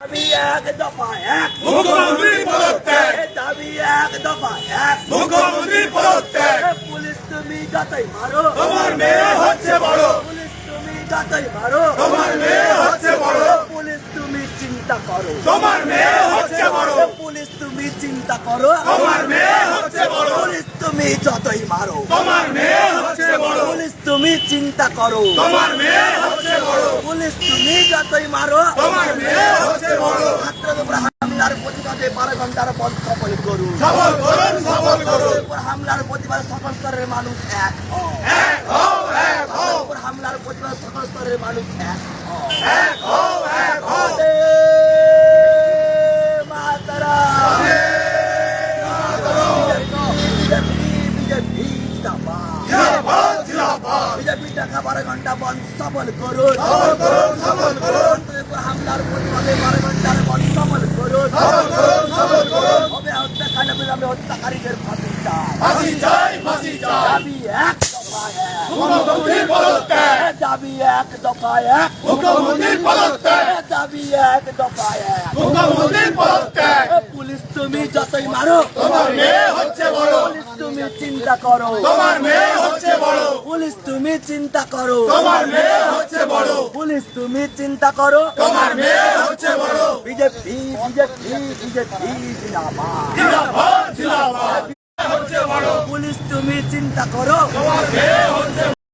দাবি এক দফা এক। মুখ্যমন্ত্রী পদত্যাগ। দাবি এক দফা এক। মুখ্যমন্ত্রী পদত্যাগ। পুলিশ তুমি যতই মারো। তোমার মেয়ে হচ্ছে বড়। পুলিশ তুমি যতই মারো। তোমার মেয়ে হচ্ছে বড়। পুলিশ তুমি চিন্তা করো। তোমার মেয়ে হচ্ছে বড়। পুলিশ তুমি চিন্তা করো। তোমার মেয়ে হচ্ছে বড়। পুলিশ তুমি যতই মারো। তোমার মেয়ে বড়। পুলিশ তুমি চিন্তা করো। তোমার মেয়ে হচ্ছে বড়। পুলিশ তুমি যতই মারো তোমার মেয়ে হচ্ছে বড়। ছাত্রদের উপর হামলার প্রতিবাদে বারো ঘণ্টার পথ সফল করুন। সফল করুন সফল করুন। হামলার প্রতিবাদ সকল স্তরের মানুষ এক। এক হও এক হও। হামলার প্রতিবাদ সকল স্তরের মানুষ এক। এক হও এক হও বন্দে মাতরম। বিজেপি, বিজেপি, জিন্দাবাদ। জিন্দাবাদ জিন্দাবাদ বিজেপি বারো ঘণ্টা বন্ধ সফল করুন। হামলার প্রতিবাদে বারো ঘণ্টার বন্ধ সফল করুন। হবে হত্যাকাণ্ড বিলম্বে হত্যাকারীদের ফাঁসি চাই। চাই ফাঁসি চাই। দাবি এক দাবি এক দফা এক। দাবি পুলিশ তুমি যতই মারো তোমার মেয়ে হচ্ছে বড়। পুলিশ তুমি চিন্তা করো। তোমার মেয়ে হচ্ছে বড়। তুমি চিন্তা করো। তোমার মেয়ে হচ্ছে বড়। পুলিশ তুমি চিন্তা করো। তোমার মেয়ে হচ্ছে বড়। বিজেপি বিজেপি বিজেপি জিন্দাবাদ। জিন্দাবাদ জিন্দাবাদ। হচ্ছে বড় পুলিশ তুমি চিন্তা করো। তোমার মেয়ে হচ্ছে